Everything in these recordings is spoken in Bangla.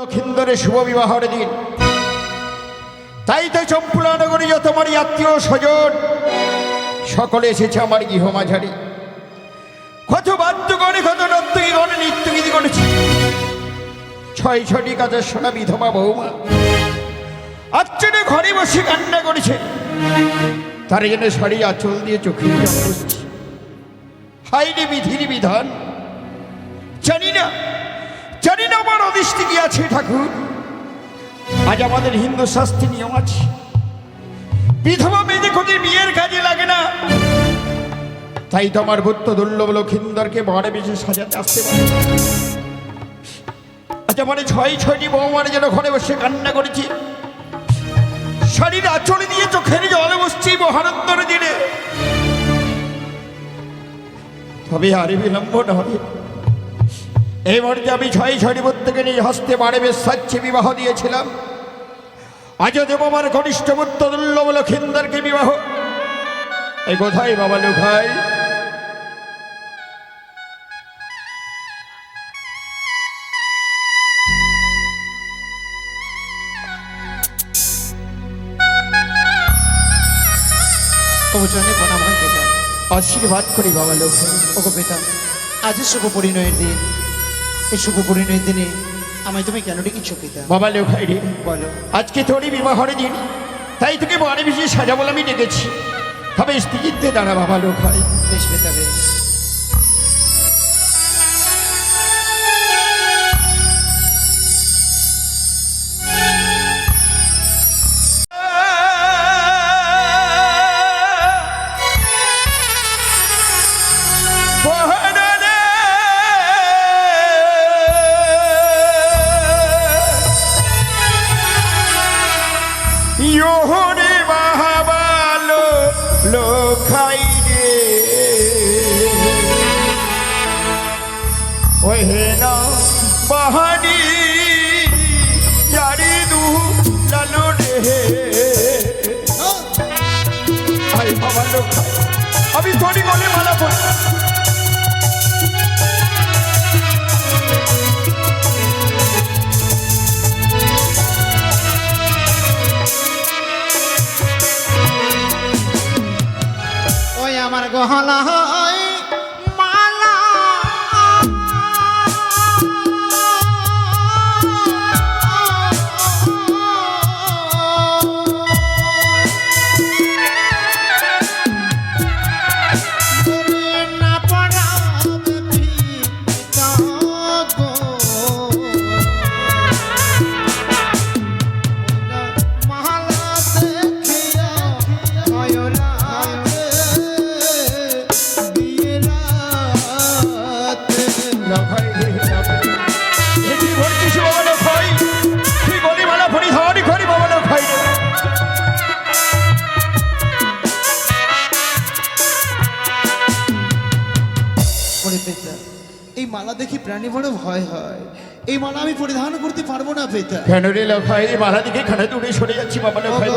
লক্ষিন্দরের শুভ বিবাহের দিন। তাই তো চম্পুলা নগরী যত আমার আত্মীয় স্বজন, সকলে এসেছে আমার গৃহ মাঝারি। কত বাদ্যগণে, কত নর্তকী গণে নৃত্যগীতি করেছে ছয় ছটি কাজের সোনা বিধবা বৌমা। আচ্ছনে ঘরে বসে কান্না করেছে। তার জন্য শাড়ি, আঁচল দিয়ে চোখে হাইনি বিধির বিধান। জানি না জানি না আমার অদৃষ্টি কি আছে, ঠাকুর। আজ আমাদের হিন্দু শাস্তি নিয়ম আছে। বিধবা মেয়েদের ক্ষতি বিয়ের কাজে লাগে না। তাই তো আমার ভূত্য দুর্লভ লক্ষিন্দরকে বড় বেশি সাজাতে আসতে পারে আচ্ছা মানে ছয় ছয়টি বৌমার যেন ঘরে বসে কান্না করেছি। শাড়ির আঁচড়ে দিয়ে চোখের জলে বসছি মহানন্দর দিনে। তবে আরে বিলম্ব নয় এই মুহূর্তে আমি ছয় প্রত্যেকে নিজ হস্তে বাড়ে বেশ সাচ্ছে বিবাহ দিয়েছিলাম। আজও দেব আমার ঘনিষ্ঠ দুর্লভ লক্ষিন্দরকে বিবাহ। এই কোথায় বাবা লুখাই আশীর্বাদ করি বাবা লুখাই ওগো পিতা আজ শুভ পরিণয়ের দিন। এই শুভ পরিণয়ের দিনে আমায় তুমি কেন ডেকেছো পিতা? বাবা লুখাই রে বলো। আজকে তোরই বিবাহের দিন তাই তোকে বড় বেশি সাজা বলে আমি ডেকেছি। তবে স্থিতিতে দাঁড়া বাবা লুখাই বেশ বেতা বেশ। গহনা কেন রে লখাই মালা দিকে খানে দূরে সরে যাচ্ছি বাবা লখাই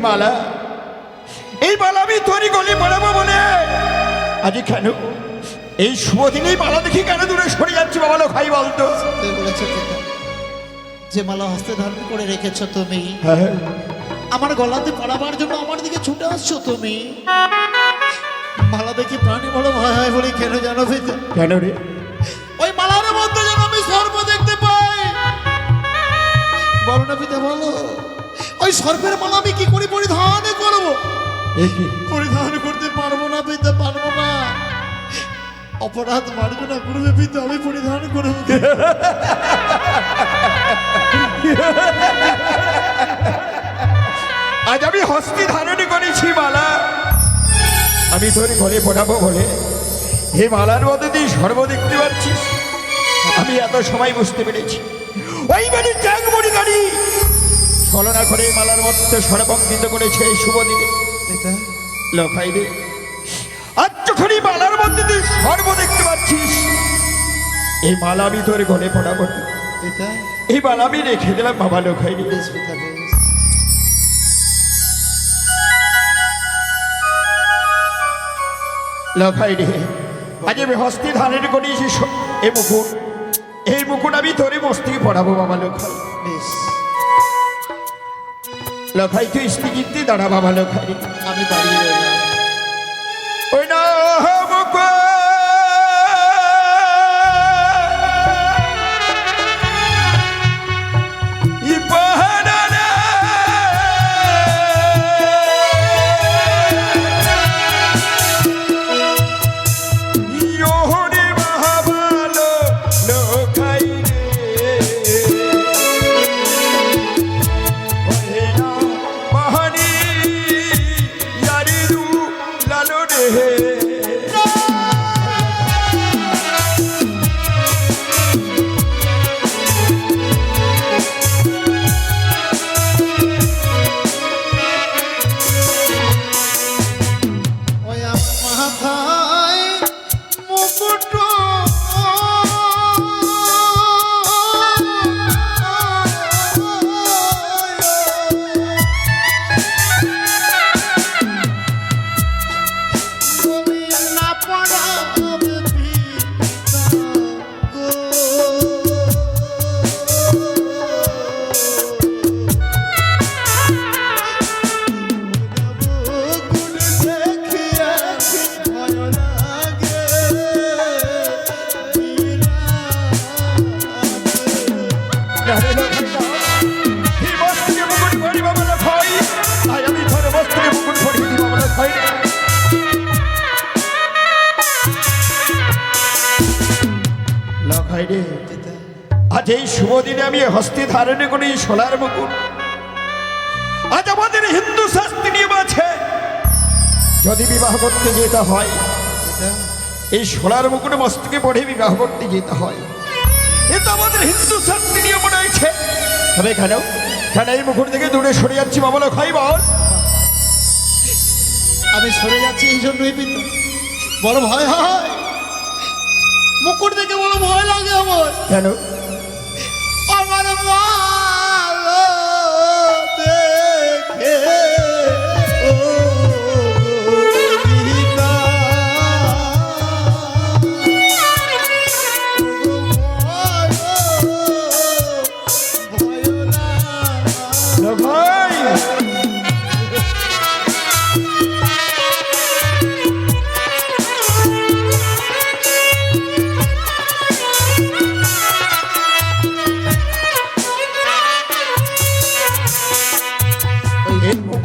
এই মালা এই মালা আমি তৈরি গলি পড়াবো বলে আজ কেন? এই শুভ দিনেই মালা দেখি কেন দূরে সরে যাচ্ছি বাবা লোক ভাই বলতো বলেছ যে মালা হস্তে ধারণ করে রেখেছ তুমি হ্যাঁ আমার গলাতে পড়াবার জন্য আমার দিকে ছুটে আসছো তুমি। মালা দেখি প্রাণী বড় ভয় হয় বলে কেন জানো কেন রে? ওই মালার মধ্যে যেন আমি সর্প দেখতে পাই। বলো না পিতা বলো। ওই সর্পের মালা আমি কি করে পরিধান করব? পরিধান করতে পারব না পিতা পারব না। অপরাধ মারবে না করবে পিতা আমি পরিধান করব? আজ আমি হস্তি ধারণ করেছি মালা। আমি তোর ঘরে পড়াবো বলে। হে মালার মধ্যে তুই সর্ব দেখতে পাচ্ছিস? আমি এত সময় বুঝতে পেরেছি। ওই বাড়ির চ্যাং বড়ি গাড়ি। ছলনা করে মালার মধ্যে সর্বঙ্কিত করেছে এই শুভ দিনে লোকাই রে আজ যখন এই মালার মধ্যে তুই সর্ব দেখতে পাচ্ছিস এই মালা আমি তোর ঘরে পড়াবো। এই মালা আমি রেখে দিলাম বাবা লোকাই রে পিতা রে আজ আমি হস্তি ধানের করেছি স- এই মুকুট এই মুকুট আমি তোরে মস্তিকে পড়াবো বাবা লখাই বেশ। লখাই তুই স্থিতিতে দাঁড়া বাবা লখাই আমি দাঁড়িয়ে যদি বিবাহ করতে যেতে হয় এই সোনার মুকুট মস্তকে পড়ে বিবাহ করতে যেতে হয়। এ তো আমাদের হিন্দু শাস্ত্র নিয়ম রয়েছে। তবে কেন কেন এই মুকুট থেকে দূরে সরে যাচ্ছি বাবা খাই বল। আমি সরে যাচ্ছি এই জন্যই পিতা বড় ভয় হয়। মুকুট দেখে বড় ভয় লাগে আমার। কেন?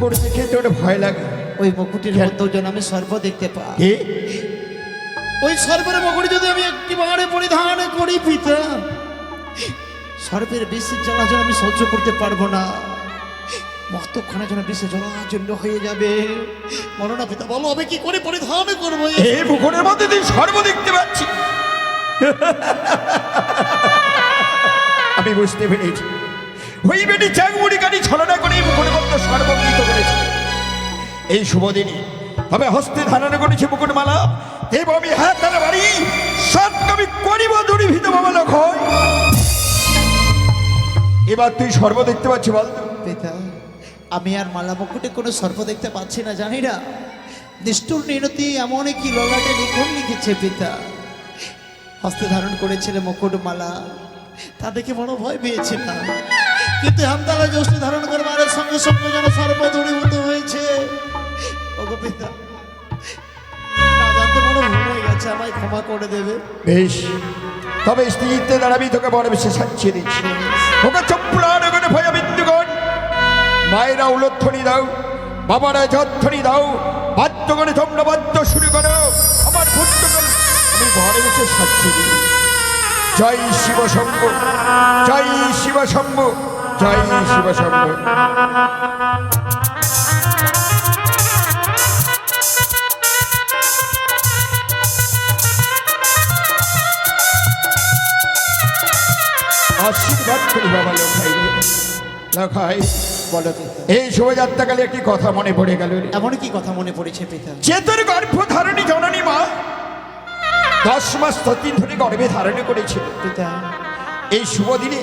মুকুট দেখে তোর ভয় লাগে। ওই মুকুটের মধ্যেও যেন আমি সর্ব দেখতে পাই। ওই সর্বের মুকুট যদি আমি একটি বারে পরিধান করি পিতা সর্বের বিষের জ্বালা যেন আমি সহ্য করতে পারব না। মস্তক্ষণে যেন বিষে জলাজন্য হয়ে যাবে। বলো না পিতা বলো আমি কি করে পরিধান করব? এই? মুকুটের মধ্যে তুই সর্ব দেখতে পাচ্ছি। আমি বুঝতে পেরেছি। ওই বেটি চাংমুড়ি গাড়ি ছলনা করে মধ্যে সর্বকৃত করেছে। এই শুভ দিনে তবে হস্তে ধারণ করেছি মুকুটমালা। দেব আমি হাত তারা বাড়ি সব কবি করিব দূরীভূত বাবা এবার তুই সর্ব দেখতে পাচ্ছি বল। পিতা, আমি আর মালা মুকুটে কোনো সর্প দেখতে পাচ্ছি না, জানি না। নিষ্ঠুর নিরতি এমন কি ললাটে লিখন লিখেছে পিতা। হস্তে ধারণ করেছিল মুকুট মালা তা দেখে বড় ভয় পেয়েছিলাম কিন্তু হামতালা জ্যৈষ্ঠ ধারণ করবার সঙ্গে সঙ্গে যেন সর্প দূরীভূত হয়েছে। ওগো পিতা না জানতে বড় ভুল হয়ে গেছে, আমায় ক্ষমা করে দেবে। বেশ, তবে স্ত্রীতে দাঁড়াবি তোকে দিচ্ছি। ওকে মায়েরা দাও, বাবারা দাও শুরু করো। আমার ঘরে জয় শিব শম্ভ জয় শিব শম্ভ জয় শিব শম্ভ। আশীর্বাদ করি বাবা এই শোভাযাত্রাকালে একটি কথা মনে পড়ে গেল। এমন কি কথা মনে পড়েছে পিতা? চেতন গর্ভধারণী জননী মা দশ মাস ততদিন ধরে গর্ভে ধারণ করেছিল পিতা। এই শুভ দিনে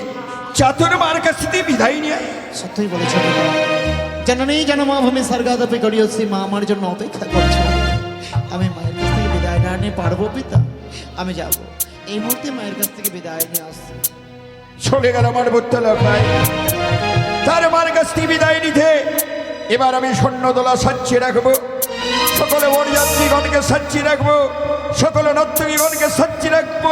চাতর মার কাছ থেকে বিদায় নিয়ে সত্যই বলেছে পিতা যেন মা ভূমি স্বর্গাদপে করিয়েছি মা আমার জন্য অপেক্ষা করছে। আমি মায়ের কাছ থেকে বিদায় না নিয়ে পারব পিতা? আমি যাব। এই মুহূর্তে মায়ের কাছ থেকে বিদায় নিয়ে আসছি। চলে গেল আমার তার মার কাছ থেকে বিদায় নিতে এবার আমি সৈন্যদোলা সাজিয়ে রাখব। সকলে বরযাত্রীগণকে সাজিয়ে রাখব। সকলে নর্তকীগণকে সাজিয়ে রাখব।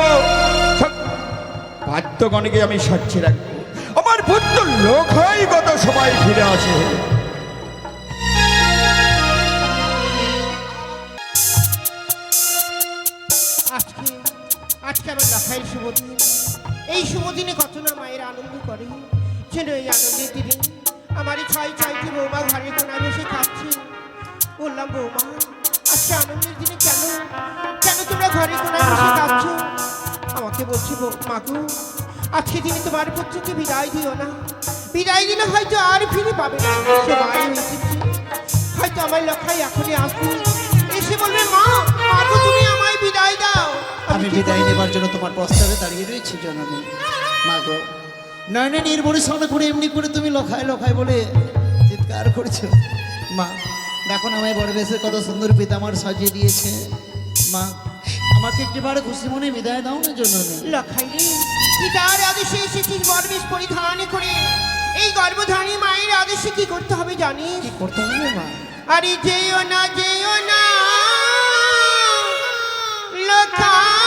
বাদ্যগণকে আমি সাজিয়ে রাখব। আমার বুদ্ধ লোক হয় গত সবাই ফিরে আসে। আজকে আমার লাখাইয়ের শুভ এই শুভ দিনে কত না মায়ের আনন্দ করে। যেন এই আনন্দের দিনে আমার ছয় ছয়টি বৌমা ঘরে কোনায় বসে খাচ্ছে বললাম, বৌমা, আজকে আনন্দের দিনে কেন? কেন তোমরা ঘরে কোনায় বসে খাচ্ছ আমাকে বলছি মাগু আজকে দিনে তোমার পুত্রকে বিদায় দিও না। বিদায় দিলে হয়তো আর ফিরে পাবে না। হয়তো আমার লক্ষাই এখনই আসবে। এসে বলবে মা মাগো তুমি আমায় বিদায় দাও। আমি বিদায় নেবার জন্য তোমার প্রস্তাবে দাঁড়িয়ে রয়েছি জননী। মা গো নয়নে নির্ভরে সামনে করে এমনি করে তুমি লখায় লখায় বলে চিৎকার করছ। মা দেখো না আমায় বড় বেশের কত সুন্দর পিতা আমার সাজিয়ে দিয়েছে। মা আমাকে একটিবারে খুশি মনে বিদায় দাও না জন্য লখাই পিতার আদেশে এসেছিস গর্বেশ পরিধান করে। এই গর্ভধারী মায়ের আদেশে কি করতে হবে জানিস? কি করতে হবে মা? আরে যেও না যেও না। লখা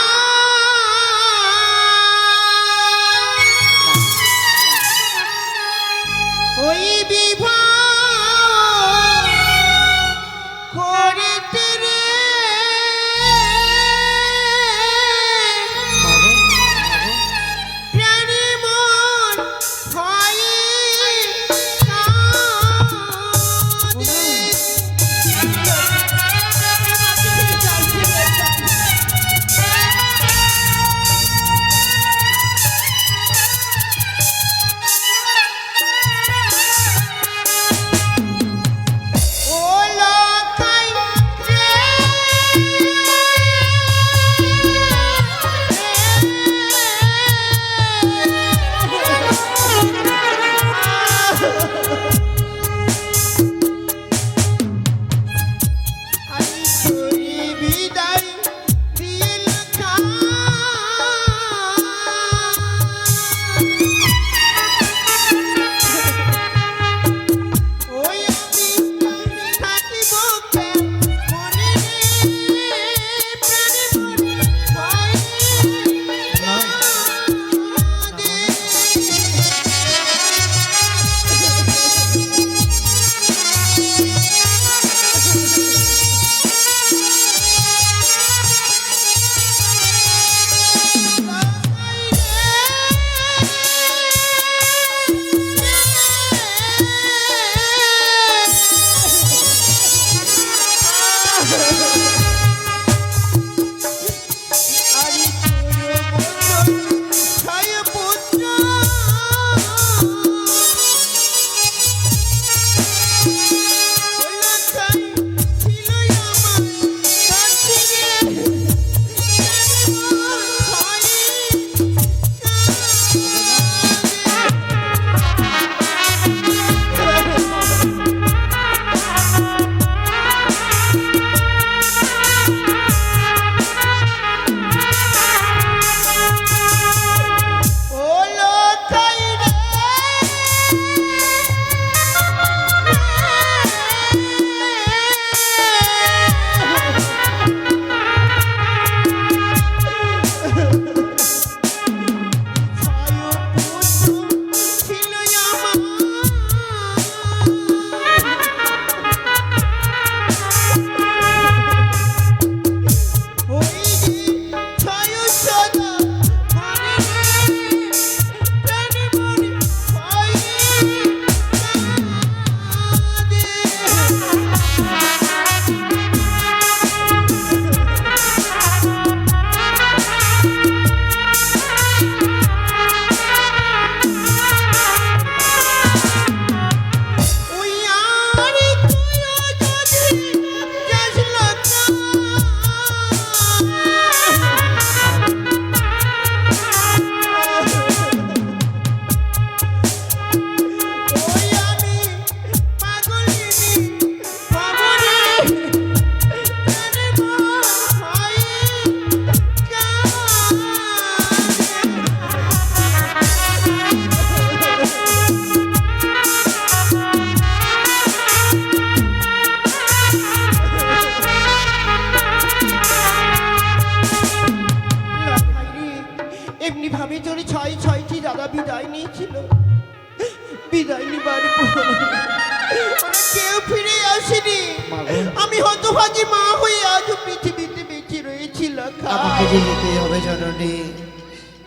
হতভাগী মা হয়ে আজও পৃথিবীতে বেঁচে রয়েছি লক্ষা আমাকে যে হবে জননী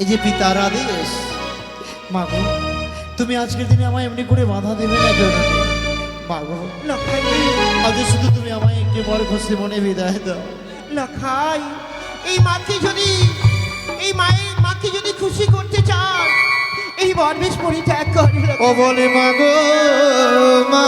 এই যে পিতার আদেশ। মাগো তুমি আজকের দিনে আমায় এমনি করে বাধা দেবে না জননী। মাগো লক্ষাই আজ শুধু তুমি আমায় একটি বড় খুশি মনে বিদায় দাও। লক্ষাই এই মাকে যদি এই মায়ের মাকে যদি খুশি করতে চান এই বরবেশ পরিত্যাগ করে ও বলে মাগো মা।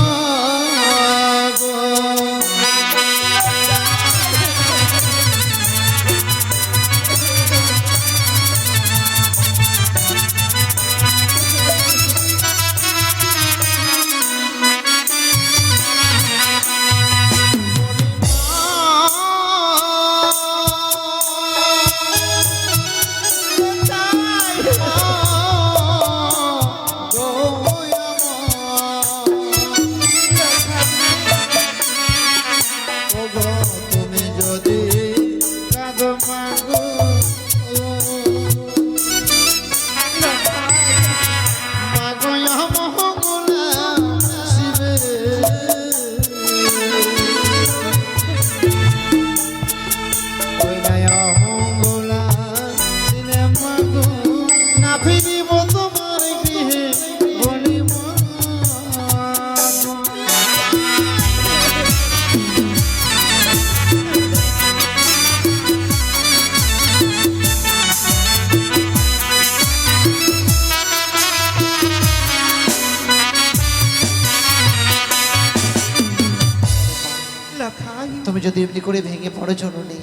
করে ভেঙে পড়ো জননী।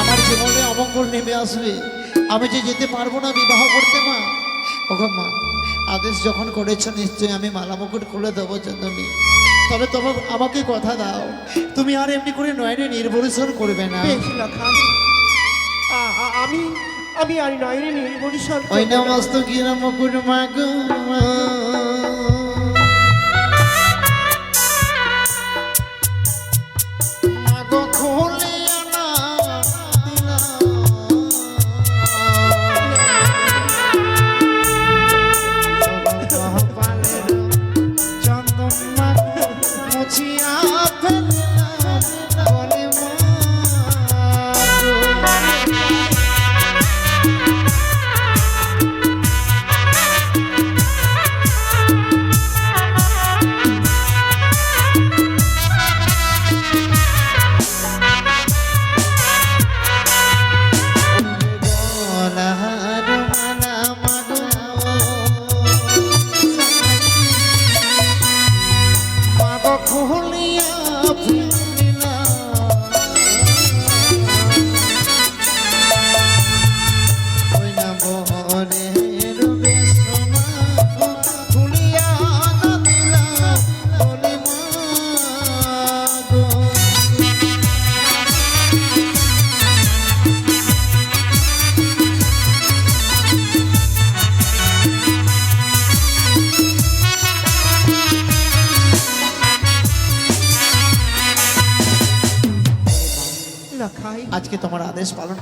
আমার জীবনে অমঙ্গল নেমে আসবে। আমি যে যেতে পারব না বিবাহ করতে মা। ওগো মা আদেশ যখন করেছ নিশ্চয়ই আমি মালা মুকুট খুলে দেবো জননী। তবে তোমার আমাকে কথা দাও। তুমি আর এমনি করে নয়নে নির্ভরসন করবে না। আমি আমি আর নয়নে নির্ভরসল ওই না। মস্ত কিনা মুকুট মাগো মা।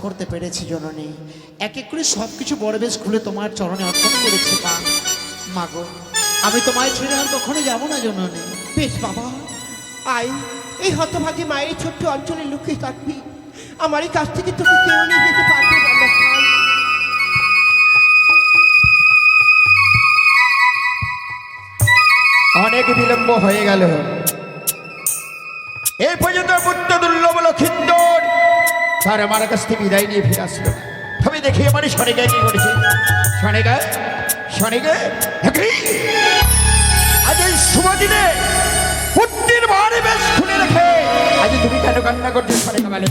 করতে পেরেছি জননী। এক এক করে সব কিছু বড় বেশ খুলে তোমার চরণে অর্পণ করেছি মা। মাগো আমি তোমায় ছেড়ে আর কখনো যাব না জননী। বেশ বাবা। আয় এই হতভাগী মায়ের ছোট্ট অঞ্চলে লুকিয়ে থাকবি আমার এই কাছ থেকে তোকে কেউ নিয়ে যেতে পারবে না অনেক বিলম্ব হয়ে গেল। এই পর্যন্ত পুত্র দুর্লভ লক্ষিন্দর তার আমার কাছ থেকে বিদায় নিয়ে ফিরে আসলো। তবে দেখি আমার শনিকায় কি করেছে? শনিকায় শনিকায় আজ এই শুভ দিনে পুত্রের বাড়ি বেশ খুলে রেখে আজ তুমি কেন কান্না করছ শনিকা বলে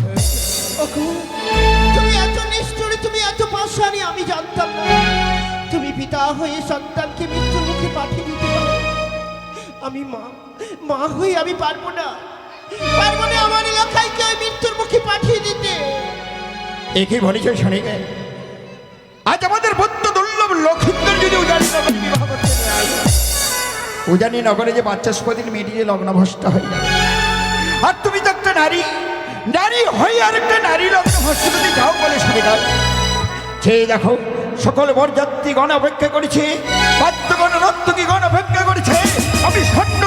তুমি এত নিষ্ঠুর, তুমি এত পাশানি আমি জানতাম না। তুমি পিতা হয়ে সন্তানকে মৃত্যুর মুখে পাঠিয়ে দিতে পারো। আমি মা মা হয়ে আমি পারব না। পারব না আমার এলাকায় ওই মৃত্যুর মুখে পাঠিয়ে দিতে। একই বলেছে শনিকায় আজ আমাদের পুত্র দুর্লভ লক্ষিন্দর যদি বিবাহ করতে উজানি নগরে যে বাচ্চা সুপদিন মেডিয়ে লগ্নভ্রষ্ট হয়ে যাবে আর তুমি তো একটা নারী। নারী হয়ে আর একটা নারী লগ্নভ্রষ্ট যদি যাও বলে শুনে দাও। সে দেখো সকল বরযাত্রীগণ অপেক্ষা করেছে। বাদ্যগণ নর্তকীগণ অপেক্ষা করেছে। আমি স্বর্ণদলা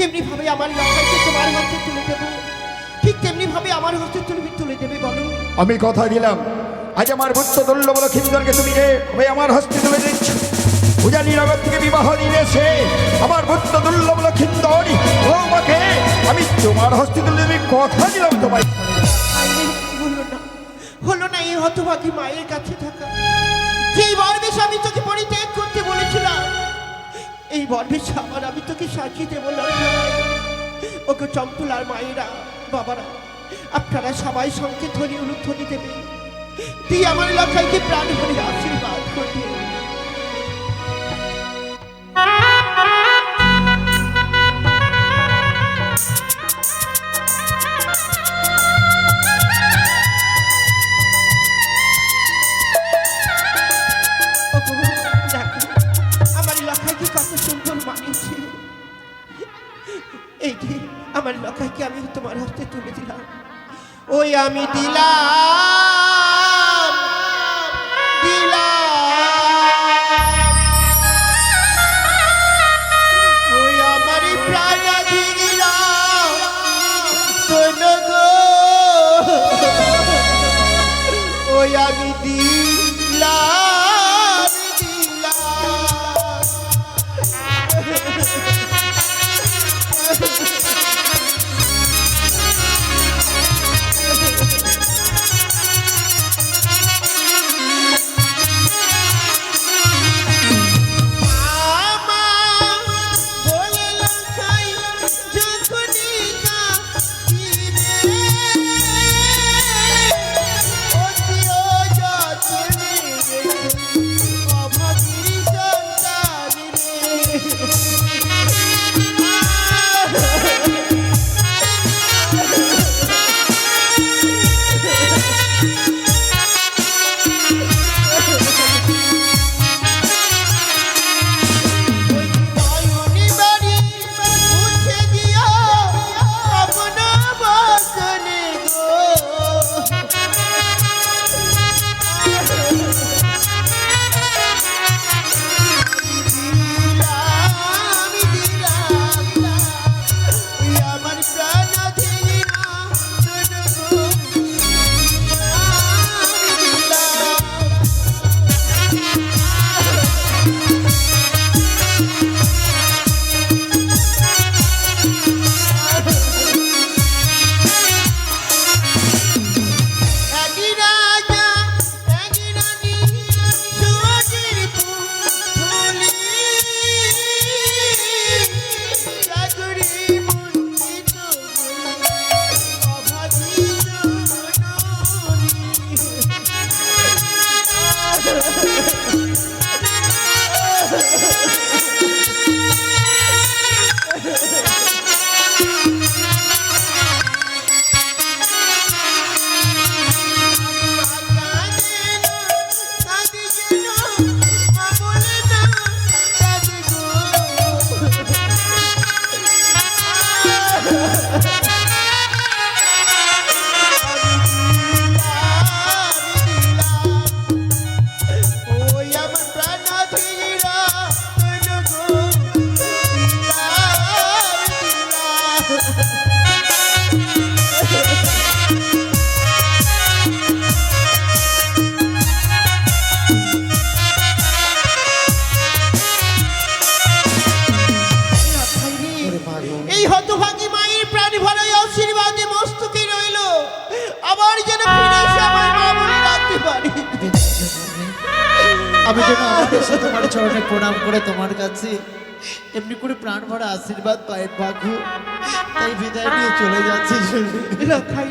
যেমনি ভাবে আমার লক্ষ্যকে তোমার হাতে তুলে দেবো। ঠিক তেমনি ভাবে আমার হাতে তুমি তুলে দেবে বলো। আমি কথা দিলাম। আজ আমার ভক্ত দুর্লভ লক্ষিন্দরকে তুমি রে ওই আমার হস্তে তুলে দিচ্ছ। উজানি নগর থেকে বিবাহ দিলে সে আমার ভক্ত দুর্লভ লক্ষিন্দর। বৌমাকে আমি তোমার হস্তে তুলে আমি কথা দিলাম তোমায়। হলো না। হলো না এই হতভাগী মায়ের কাছে থাকা। যেই বরবেশ আমি তোকে পরিত্যাগ করতে বলেছিলাম এই বরবেশ সামান আমি তোকে সাক্ষী দেবো। ওকে চম্পুলার মায়েরা, বাবারা, আপনারা সবাই সঙ্গে ধরি অনুধ্বনি দেবে তুই আমার লক্ষাইকে প্রাণ ভরে আশীর্বাদ করবে আশীর্বাদ পাই বাঘু। তাই বিদায় নিয়ে চলে যাচ্ছে লখাই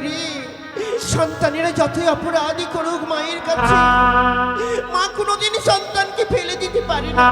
সন্তানেরা যতই অপরাধী করুক, মায়ের কাছে মা কোনোদিন সন্তানকে ফেলে দিতে পারে না।